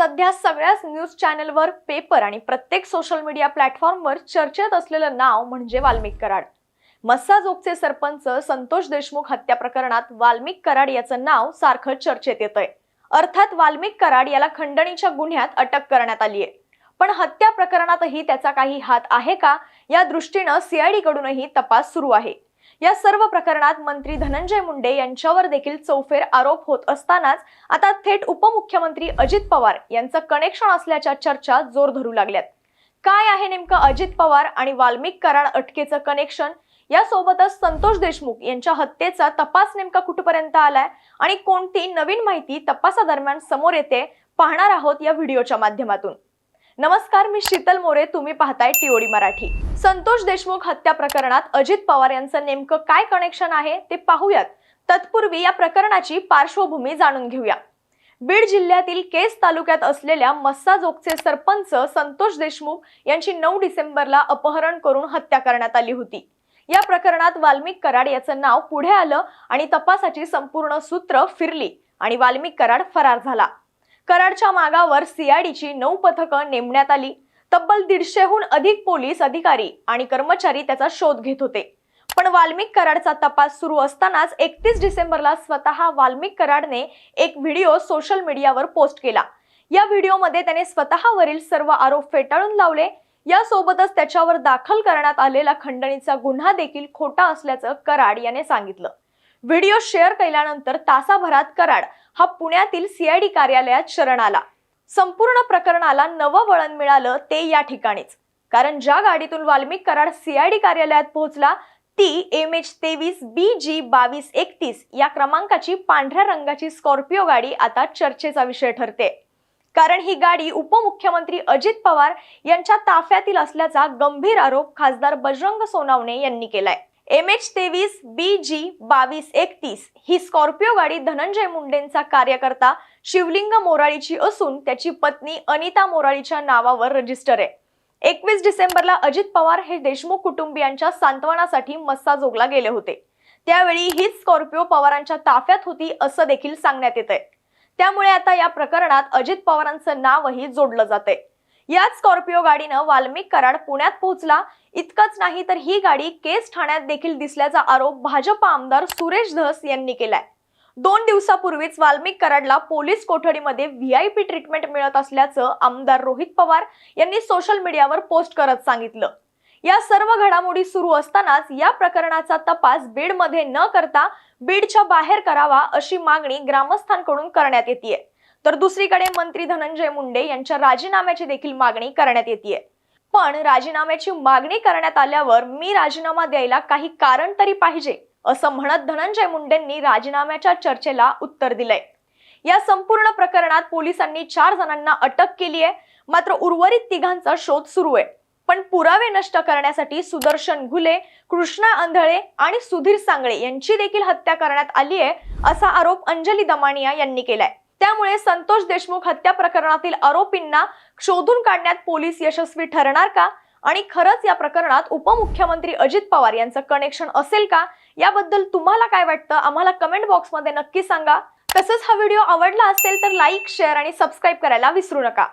सध्या सगळ्याच न्यूज चॅनलवर पेपर आणि प्रत्येक सोशल मीडिया प्लॅटफॉर्मवर चर्चेत असलेलं नाव म्हणजे वाल्मिक कराड. मस्साजोगचे सरपंच संतोष देशमुख हत्या प्रकरणात वाल्मिक कराड याचं नाव सारखं चर्चेत येतंय. अर्थात वाल्मिक कराड याला खंडणीच्या गुन्ह्यात अटक करण्यात आली आहे पण हत्या प्रकरणातही त्याचा काही हात आहे का? या दृष्टीनं सीआयडी कडूनही तपास सुरू आहे. या सर्व प्रकरणात मंत्री धनंजय मुंडे यांच्यावर देखील चौफेर आरोप होत असतानाच आता थेट उपमुख्यमंत्री अजित पवार यांचं कनेक्शन असल्याच्या चर्चा जोर धरू लागल्यात. काय आहे नेमकं अजित पवार आणि वाल्मिक कराड अटकेचं कनेक्शन यासोबतच संतोष देशमुख यांच्या हत्येचा तपास नेमका कुठपर्यंत आलाय? आणि कोणती नवीन माहिती तपासादरम्यान समोर येते पाहणार आहोत या व्हिडिओच्या माध्यमातून. नमस्कार मी शीतल मोरे. तुम्ही पाहताय टीओडी मराठी. संतोष देशमुख हत्या प्रकरणात अजित पवार यांचं नेमकं काय कनेक्शन आहे ते पाहूयात. तत्पूर्वी या प्रकरणाची पार्श्वभूमी जाणून घेऊया. बीड जिल्ह्यातील केस तालुक्यात असलेल्या मस्साजोगचे सरपंच संतोष देशमुख यांची नऊ डिसेंबरला अपहरण करून हत्या करण्यात आली होती. या प्रकरणात वाल्मिक कराड याचं नाव पुढे आलं आणि तपासाची संपूर्ण सूत्र फिरली आणि वाल्मिक कराड फरार झाला. कराडच्या मागावर सीआयडीची नऊ पथकं नेमण्यात आली. तब्बल दीडशेहून अधिक पोलीस अधिकारी आणि कर्मचारी त्याचा शोध घेत होते. पण वाल्मिक कराडचा तपास सुरू असतानाच एकतीस डिसेंबरला स्वतः वाल्मिक कराडने एक व्हिडिओ सोशल मीडियावर पोस्ट केला. या व्हिडिओमध्ये त्याने स्वतःवरील सर्व आरोप फेटाळून लावले. यासोबतच त्याच्यावर दाखल करण्यात आलेला खंडणीचा गुन्हा देखील खोटा असल्याचं कराड याने सांगितलं. व्हिडिओ शेअर केल्यानंतर तासाभरात कराड हा पुण्यातील सीआयडी कार्यालयात शरण आला. संपूर्ण प्रकरणाला नवं वळण मिळालं ते या ठिकाणीच. कारण ज्या गाडीतून वाल्मिक कराड सीआयडी कार्यालयात पोहोचला ती एम एच तेवीस बी जी बावीस एकतीस या क्रमांकाची पांढऱ्या रंगाची स्कॉर्पिओ गाडी आता चर्चेचा विषय ठरते. कारण ही गाडी उपमुख्यमंत्री अजित पवार यांच्या ताफ्यातील असल्याचा गंभीर आरोप खासदार बजरंग सोनावणे यांनी केलाय. एम एच तेवीस बी जी बावीस एकतीस ही स्कॉर्पिओ गाडी धनंजय मुंडेंचा कार्यकर्ता शिवलिंग मोराळीची असून त्याची पत्नी अनिता मोराळीच्या नावावर रजिस्टर आहे. एकवीस डिसेंबरला अजित पवार हे देशमुख कुटुंबियांच्या सांत्वनासाठी मस्साजोगला गेले होते. त्यावेळी हीच स्कॉर्पिओ पवारांच्या ताफ्यात होती असं देखील सांगण्यात येत आहे त्यामुळे आता या प्रकरणात अजित पवारांचं नावही जोडलं जाते याच स्कॉर्पिओ गाडीनं वाल्मिक कराड पुण्यात पोहोचला. इतकंच नाही तर ही गाडी केस ठाण्यात देखील दिसल्याचा आरोप भाजप आमदार सुरेश धस यांनी केलाय. दोन दिवसापूर्वीच वाल्मिक कराडला पोलीस कोठडीमध्ये व्हीआयपी ट्रीटमेंट मिळत असल्याचं आमदार रोहित पवार यांनी सोशल मीडियावर पोस्ट करत सांगितलं. या सर्व घडामोडी सुरू असतानाच या प्रकरणाचा तपास बीडमध्ये न करता बीडच्या बाहेर करावा अशी मागणी ग्रामस्थांकडून करण्यात येते तर दुसरीकडे मंत्री धनंजय मुंडे यांच्या राजीनाम्याची देखील मागणी करण्यात येते पण राजीनाम्याची मागणी करण्यात आल्यावर मी राजीनामा द्यायला काही कारण तरी पाहिजे असं म्हणत धनंजय मुंडेंनी राजीनाम्याच्या चर्चेला उत्तर दिलंय. या संपूर्ण प्रकरणात पोलिसांनी चार जणांना अटक केली आहे मात्र उर्वरित तिघांचा शोध सुरू आहे. पण पुरावे नष्ट करण्यासाठी सुदर्शन घुले कृष्णा आंधळे आणि सुधीर सांगळे यांची देखील हत्या करण्यात आली आहे असा आरोप अंजली दमानिया यांनी केलाय. त्यामुळे संतोष देशमुख हत्या प्रकरणातील आरोपींना शोधून काढण्यात पोलीस यशस्वी ठरणार का? आणि खरंच या प्रकरणात उपमुख्यमंत्री अजित पवार यांचं कनेक्शन असेल का? याबद्दल तुम्हाला काय वाटतं? आम्हाला कमेंट बॉक्समध्ये नक्की सांगा. तसंच हा व्हिडिओ आवडला असेल तर लाईक शेअर आणि सबस्क्राईब करायला विसरू नका.